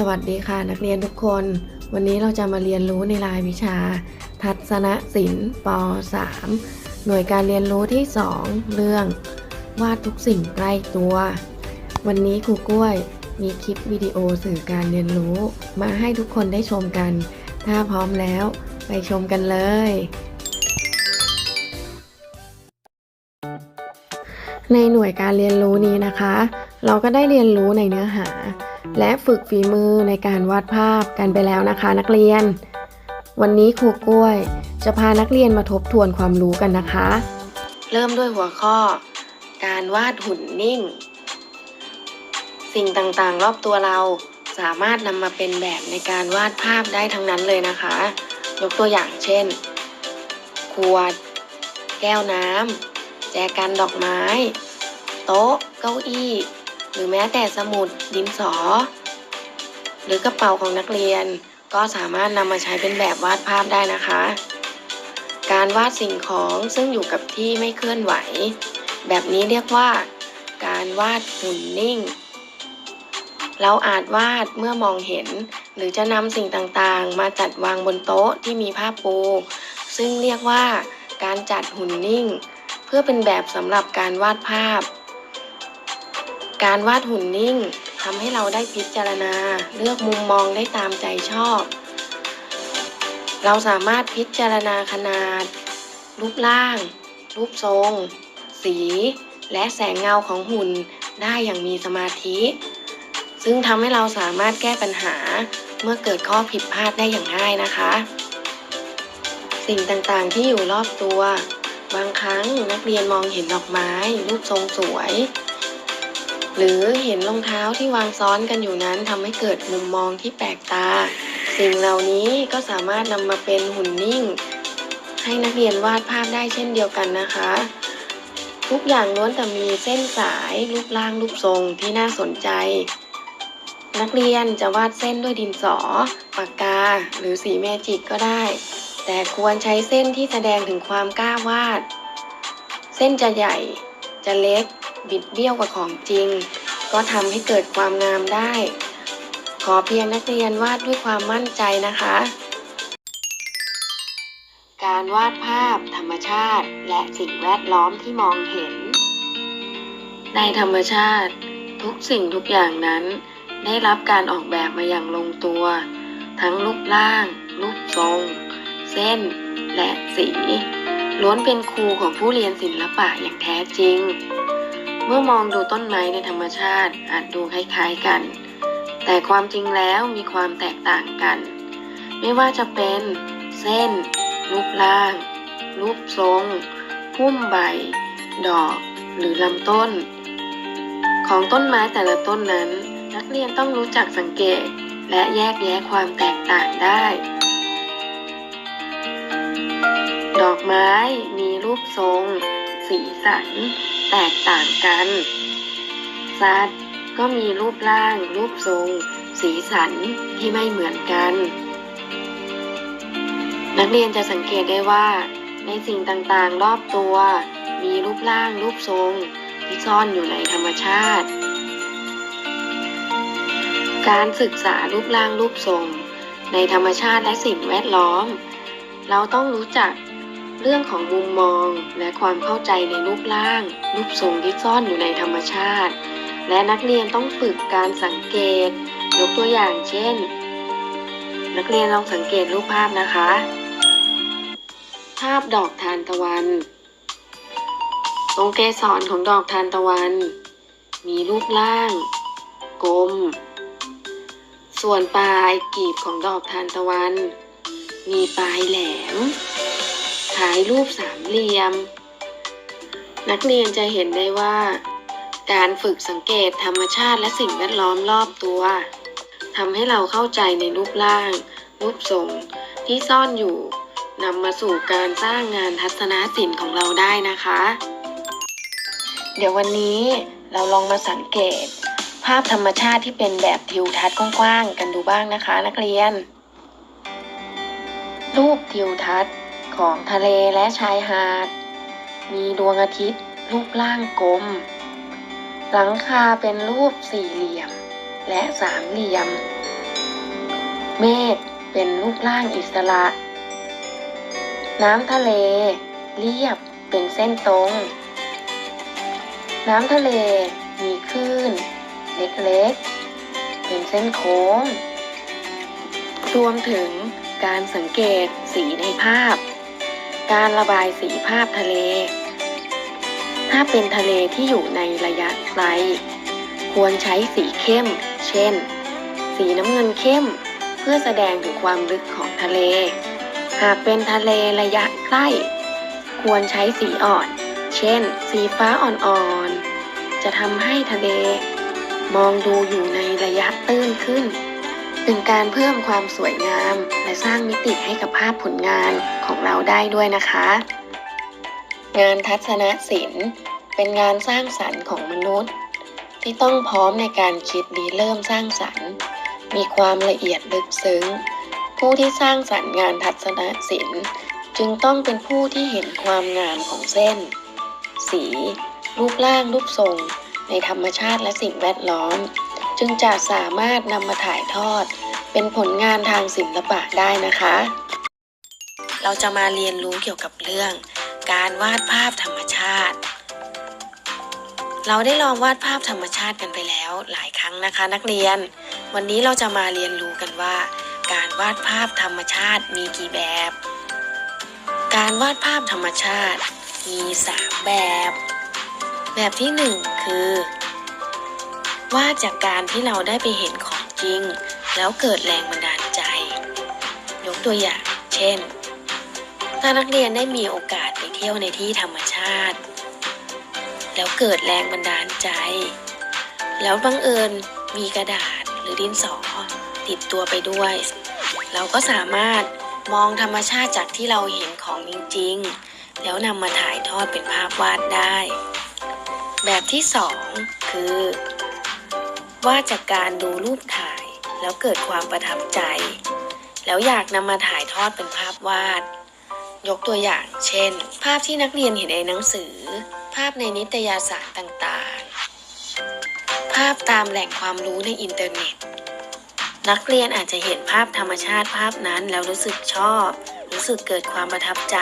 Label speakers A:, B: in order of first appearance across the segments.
A: สวัสดีค่ะนักเรียนทุกคน วันนี้เราจะมาเรียนรู้ในรายวิชา ทัศนศิลป์ป .3 หน่วยการเรียนรู้ที่ 2 เรื่อง วาดทุกสิ่งใกล้ตัว วันนี้ครูกล้วยมีคลิปวิดีโอสื่อการเรียนรู้ มาให้ทุกคนได้ชมกัน ถ้าพร้อมแล้วไปชมกันเลย ในหน่วยการเรียนรู้นี้นะคะ เราก็ได้เรียนรู้ในเนื้อหา และฝึกฝีมือในการวาดภาพกันไปแล้วนะคะ นักเรียน วันนี้ครูกล้วย จะพานักเรียนมาทบทวนความรู้กันนะคะ เริ่มด้วยหัวข้อ การวาดหุ่นนิ่ง สิ่งต่างๆ รอบตัวเราสามารถนำมาเป็นแบบในการวาดภาพได้ทั้งนั้นเลยนะคะ ยกตัวอย่างเช่น ขวด แก้วน้ำแจกันดอกไม้ โต๊ะ เก้าอี้ หรือแม้แต่สมุดดินสอ หรือกระเป๋าของนักเรียน ก็สามารถนำมาใช้เป็นแบบวาดภาพได้นะคะ การวาดสิ่งของซึ่งอยู่กับที่ไม่เคลื่อนไหว แบบนี้เรียกว่า การวาดหุ่นนิ่ง เราอาจวาดเมื่อมองเห็น หรือจะนำสิ่งต่างๆ มาจัดวางบนโต๊ะที่มีผ้าปู ซึ่งเรียกว่าการจัดหุ่นนิ่ง เพื่อเป็นแบบสำหรับการวาดภาพ การวาดหุ่นนิ่งทำให้เราได้พิจารณา เลือกมุมมองได้ตามใจชอบ เราสามารถพิจารณาขนาด รูปร่าง รูปทรง สี และแสงเงาของหุ่นได้อย่างมีสมาธิ ซึ่งทำให้เราสามารถแก้ปัญหาเมื่อเกิดข้อผิดพลาดได้อย่างง่ายนะคะ สิ่งต่างๆที่อยู่รอบตัว บางครั้งนักเรียนมองเห็นดอกไม้ รูปทรงสวย หรือเห็นรองเท้าที่วางซ้อนกันอยู่นั้นทำให้เกิดมุมมองที่แปลกตา สิ่งเหล่านี้ก็สามารถนำมาเป็นหุ่นนิ่ง ให้นักเรียนวาดภาพได้เช่นเดียวกันนะคะ ทุกอย่างล้วนแต่มีเส้นสายรูปร่างรูปทรงที่น่าสนใจ นักเรียนจะวาดเส้นด้วยดินสอ ปากกา หรือสีเมจิกก็ได้ แต่ควรใช้เส้นที่แสดงถึงความกล้าวาด เส้นจะใหญ่จะเล็ก บิดเบี้ยวกว่าของจริง ก็ทำให้เกิดความงามได้ ขอเพียงนักเรียนวาดด้วยความมั่นใจนะคะ การวาดภาพ ธรรมชาติ และสิ่งแวดล้อมที่มองเห็น ในธรรมชาติ ทุกสิ่งทุกอย่างนั้น ได้รับการออกแบบมาอย่างลงตัว ทั้งรูปร่าง รูปทรง เส้น และสีล้วนเป็นครูของผู้เรียนศิลปะอย่างแท้จริง เมื่อมองดูต้นไม้ในธรรมชาติอาจดูคล้ายๆกัน แต่ความจริงแล้วมีความแตกต่างกัน ไม่ว่าจะเป็น เส้น รูปร่าง รูปทรง พุ่มใบ ดอก หรือลำต้น ของต้นไม้แต่ละต้นนั้น นักเรียนต้องรู้จักสังเกต และแยกแยะความแตกต่างได้ ดอกไม้มีรูปทรง สีสัน แตกต่างกัน สัตว์ก็มีรูปร่าง รูปทรง สีสันที่ไม่เหมือนกัน นักเรียนจะสังเกตได้ว่า ในสิ่งต่างๆรอบตัว มีรูปร่าง รูปทรง ที่ซ่อนอยู่ในธรรมชาติ การศึกษารูปร่างรูปทรง ในธรรมชาติและสิ่งแวดล้อม เราต้องรู้จัก เรื่องของมุมมองและความเข้าใจในรูปร่าง รูปทรงที่ซ่อนอยู่ในธรรมชาติ และนักเรียนต้องฝึกการสังเกต ยกตัวอย่างเช่น นักเรียนลองสังเกตรูปภาพนะคะ ภาพดอกทานตะวัน ตรงเกสรของดอกทานตะวัน มีรูปร่าง กลม ส่วนปลายกีบของดอกทานตะวัน มีปลายแหลม คล้ายรูปสามเหลี่ยม นักเรียนจะเห็นได้ว่า การฝึกสังเกตธรรมชาติและสิ่งแวดล้อมรอบตัวทำให้เราเข้าใจในรูปร่าง รูปทรงที่ซ่อนอยู่นำมาสู่การสร้างงานทัศนศิลป์ของเราได้นะคะ เดี๋ยววันนี้เราลองมาสังเกต ภาพธรรมชาติที่เป็นแบบทิวทัศน์กว้างๆกันดูบ้างนะคะ นักเรียน รูปทิวทัศน์ ของทะเลและชายหาด มีดวงอาทิตย์รูปร่างกลม หลังคาเป็นรูปสี่เหลี่ยม และสามเหลี่ยม เมฆเป็นรูปร่างอิสระ น้ำทะเล เรียบเป็นเส้นตรง น้ำทะเลมีคลื่น เล็กๆ เป็นเส้นโค้ง รวมถึงการสังเกตสีในภาพ การระบายสีภาพทะเล ถ้าเป็นทะเลที่อยู่ในระยะไกล ควรใช้สีเข้ม เช่น สีน้ำเงินเข้ม เพื่อแสดงถึงความลึกของทะเล หากเป็นทะเลระยะใกล้ ควรใช้สีอ่อน เช่น สีฟ้าอ่อนๆ จะทำให้ทะเล มองดูอยู่ในระยะตื้นขึ้น เป็นการเพิ่มความสวยงาม และสร้างมิติให้กับภาพผลงานของเราได้ด้วยนะคะ งานทัศนศิลป์ เป็นงานสร้างสรรค์ของมนุษย์ ที่ต้องพร้อมในการคิดดีเริ่มสร้างสรรค์ มีความละเอียดลึกซึ้ง ผู้ที่สร้างสรรค์งานทัศนศิลป์ จึงต้องเป็นผู้ที่เห็นความงามของเส้น สี รูปร่างรูปทรง ในธรรมชาติและสิ่งแวดล้อม จึงจะสามารถนำมาถ่ายทอด เป็นผลงานทางศิลปะได้นะคะ เราจะมาเรียนรู้เกี่ยวกับเรื่อง การวาดภาพธรรมชาติ เราได้ลองวาดภาพธรรมชาติกันไปแล้วหลายครั้งนะคะ นักเรียน วันนี้เราจะมาเรียนรู้กันว่า การวาดภาพธรรมชาติมีกี่แบบ การวาดภาพธรรมชาติมี 3 แบบ แบบที่ 1 คือ ว่าจากการที่เราได้ไปเห็นของจริง แล้วเกิดแรงบันดาลใจ ยกตัวอย่าง เช่น ถ้านักเรียนได้มีโอกาสไปเที่ยวในที่ธรรมชาติ แล้วเกิดแรงบันดาลใจ แล้วบังเอิญมีกระดาษหรือดินสอ ติดตัวไปด้วย เราก็สามารถมองธรรมชาติจากที่เราเห็นของจริงๆ แล้วนำมาถ่ายทอดเป็นภาพวาดได้ แบบที่สองคือ ว่าจากการดูรูปถ่ายแล้วเกิดความประทับใจ แล้วอยากนำมาถ่ายทอดเป็นภาพวาด ยกตัวอย่าง เช่น ภาพที่นักเรียนเห็นในหนังสือ ภาพในนิตยสารต่างๆ ภาพตามแหล่งความรู้ในอินเทอร์เน็ต นักเรียนอาจจะเห็นภาพธรรมชาติภาพนั้นแล้วรู้สึกชอบ รู้สึกเกิดความประทับใจ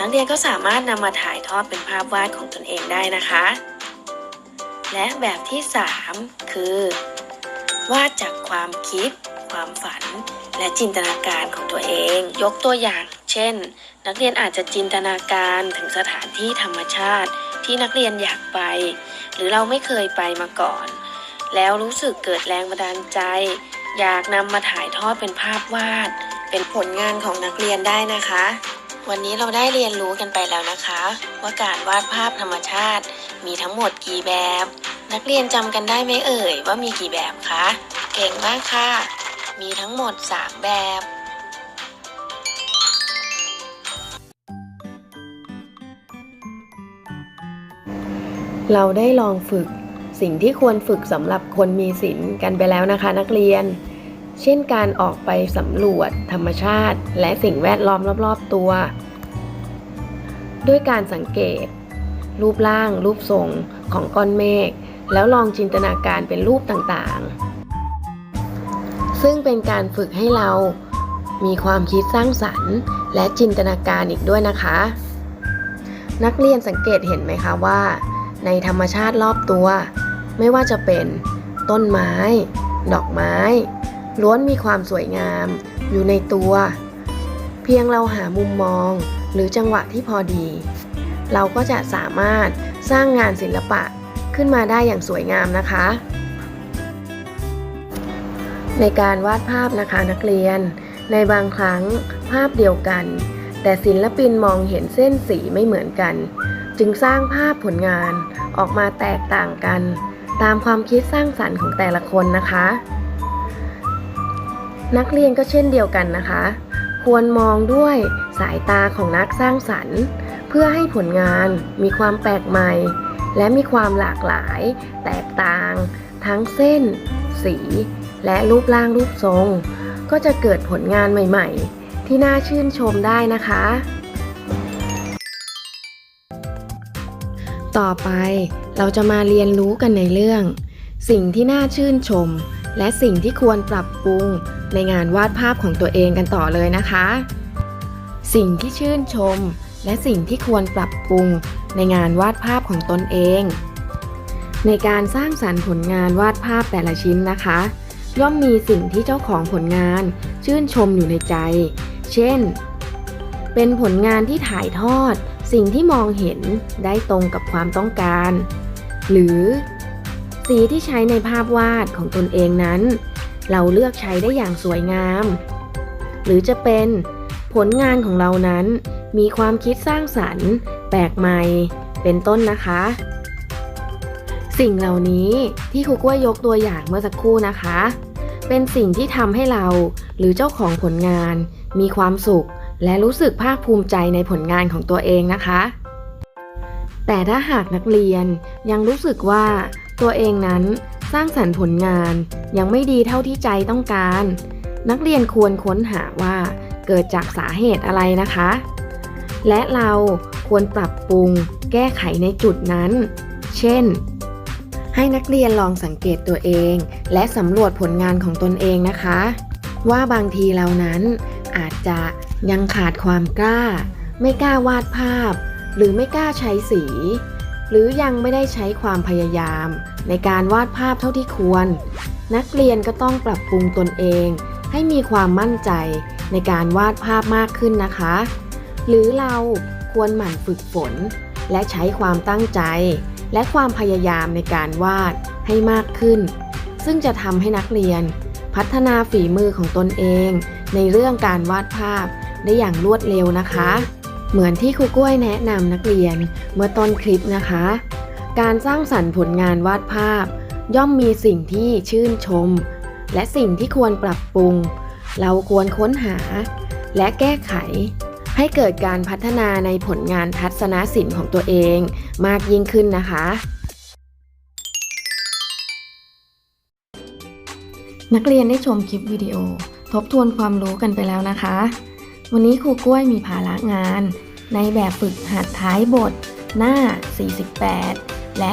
A: นักเรียนก็สามารถนำมาถ่ายทอดเป็นภาพวาดของตนเองได้นะคะ และแบบที่ 3 คือ วาดจากความคิด ความฝัน และจินตนาการของตัวเอง ยกตัวอย่าง เช่น นักเรียนอาจจะจินตนาการถึงสถานที่ธรรมชาติ ที่นักเรียนอยากไป หรือเราไม่เคยไปมาก่อน แล้วรู้สึกเกิดแรงบันดาลใจ อยากนำมาถ่ายทอดเป็นภาพวาด เป็นผลงานของนักเรียนได้นะคะ วันนี้เราได้เรียนรู้กันไปแล้วนะคะ ว่าการวาดภาพธรรมชาติ มีทั้งหมดกี่แบบ นักเรียนจำกันได้ไหมเอ่ย ว่ามีกี่แบบคะ เก่งมากค่ะ มีทั้งหมด 3 แบบ เราได้ลองฝึกสิ่งที่ควรฝึกสำหรับคนมีศีลกันไปแล้วนะคะ นักเรียน เช่นการออกไปสำรวจ ธรรมชาติ และสิ่งแวดล้อมรอบๆตัว ด้วยการสังเกต รูปร่าง รูปทรงของก้อนเมฆแล้วลองจินตนาการเป็นรูปต่างๆ ซึ่งเป็นการฝึกให้เรามีความคิดสร้างสรรค์ และจินตนาการอีกด้วยนะคะ นักเรียนสังเกตเห็นไหมคะว่า ในธรรมชาติรอบตัว ไม่ว่าจะเป็นต้นไม้ ดอกไม้ ล้วนมีความสวยงาม อยู่ในตัว เพียงเราหามุมมอง หรือจังหวะที่พอดี เราก็จะสามารถสร้างงานศิลปะขึ้นมาได้อย่างสวยงามนะคะ ในการวาดภาพนะคะนักเรียน ในบางครั้งภาพเดียวกัน แต่ศิลปินมองเห็นเส้นสีไม่เหมือนกัน จึงสร้างภาพผลงานออกมาแตกต่างกัน ตามความคิดสร้างสรรค์ของแต่ละคนนะคะ นักเรียนก็เช่นเดียวกันนะคะ ควรมองด้วยสายตาของนักสร้างสรรค์ เพื่อให้ผลงานมีความแปลกใหม่ และมีความหลากหลาย แตกต่าง ทั้งเส้น สี และรูปร่างรูปทรง ก็จะเกิดผลงานใหม่ๆ ที่น่าชื่นชมได้นะคะ ต่อไปเราจะมาเรียนรู้กันในเรื่อง สิ่งที่น่าชื่นชม และสิ่งที่ควรปรับปรุงในงานวาดภาพของตัวเองกันต่อเลยนะคะ สิ่งที่ชื่นชม และสิ่งที่ควรปรับปรุงในงานวาดภาพของตนเอง ในการสร้างสรรค์ผลงานวาดภาพแต่ละชิ้นนะคะ ย่อมมีสิ่งที่เจ้าของผลงานชื่นชมอยู่ในใจ เช่น เป็นผลงานที่ถ่ายทอด สิ่งที่มองเห็นได้ตรงกับความต้องการ หรือ สีที่ใช้ในภาพวาดของตนเองนั้น เราเลือกใช้ได้อย่างสวยงาม หรือจะเป็นผลงานของเรานั้นมีความคิดสร้างสรรค์ แปลกใหม่ เป็นต้นนะคะ สิ่งเหล่านี้ที่ครูกล้วยยกตัวอย่างเมื่อสักครู่นะคะ เป็นสิ่งที่ทำให้เราหรือเจ้าของผลงาน มีความสุขและรู้สึกภาคภูมิใจในผลงานของตัวเองนะคะ แต่ถ้าหากนักเรียนยังรู้สึกว่า ตัวเองนั้นสร้างสรรค์ผลงานยังไม่ดีเท่าที่ใจต้องการ นักเรียนควรค้นหาว่าเกิดจากสาเหตุอะไรนะคะ และเราควรปรับปรุงแก้ไขในจุดนั้น เช่น ให้นักเรียนลองสังเกตตัวเอง และสำรวจผลงานของตนเองนะคะ ว่าบางทีเรานั้นอาจจะยังขาดความกล้า ไม่กล้าวาดภาพ หรือไม่กล้าใช้สี หรือยังไม่ได้ใช้ความพยายาม ในการวาดภาพเท่าที่ควร นักเรียนก็ต้องปรับปรุงตนเอง ให้มีความมั่นใจในการวาดภาพมากขึ้นนะคะ หรือเราควรหมั่นฝึกฝน และใช้ความตั้งใจ และความพยายามในการวาดให้มากขึ้น ซึ่งจะทำให้นักเรียน พัฒนาฝีมือของตนเอง ในเรื่องการวาดภาพได้อย่างรวดเร็วนะคะ เหมือนที่ครูกล้วยแนะนำนักเรียนเมื่อต้นคลิปนะคะ การสร้างสรรค์ผลงานวาดภาพ ย่อมมีสิ่งที่ชื่นชม และสิ่งที่ควรปรับปรุง เราควรค้นหา และแก้ไข ให้เกิดการพัฒนาในผลงานทัศนศิลป์ของตัวเองมากยิ่งขึ้นนะคะ นักเรียนได้ชมคลิปวิดีโอ ทบทวนความรู้กันไปแล้วนะคะ วันนี้ครูกล้วยมีภาระงาน ในแบบฝึกหัดท้ายบท หน้า 48 และ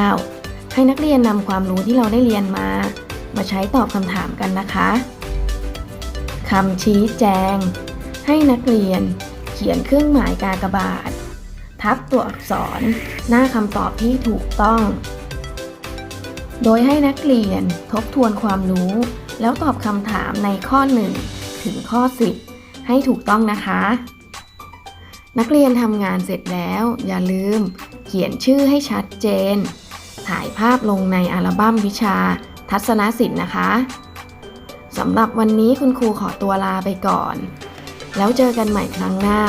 A: 49 ให้นักเรียนนำความรู้ที่เราได้เรียนมา มาใช้ตอบคำถามกันนะคะคำชี้แจง ให้นักเรียนเขียนเครื่องหมายกากบาท ทับตัวอักษรหน้าคำตอบที่ถูกต้อง โดยให้นักเรียนทบทวนความรู้ แล้วตอบคำถามในข้อ 1 ถึงข้อ 10 ให้ถูกต้องนะคะ นักเรียนทำงานเสร็จแล้ว อย่าลืม เขียนชื่อให้ชัดเจน ถ่ายภาพลงในอัลบั้มวิชา ทัศนศิลป์นะคะสำหรับวันนี้คุณครูขอตัวลาไปก่อน แล้วเจอกันใหม่ครั้งหน้า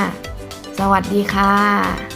A: สวัสดีค่ะ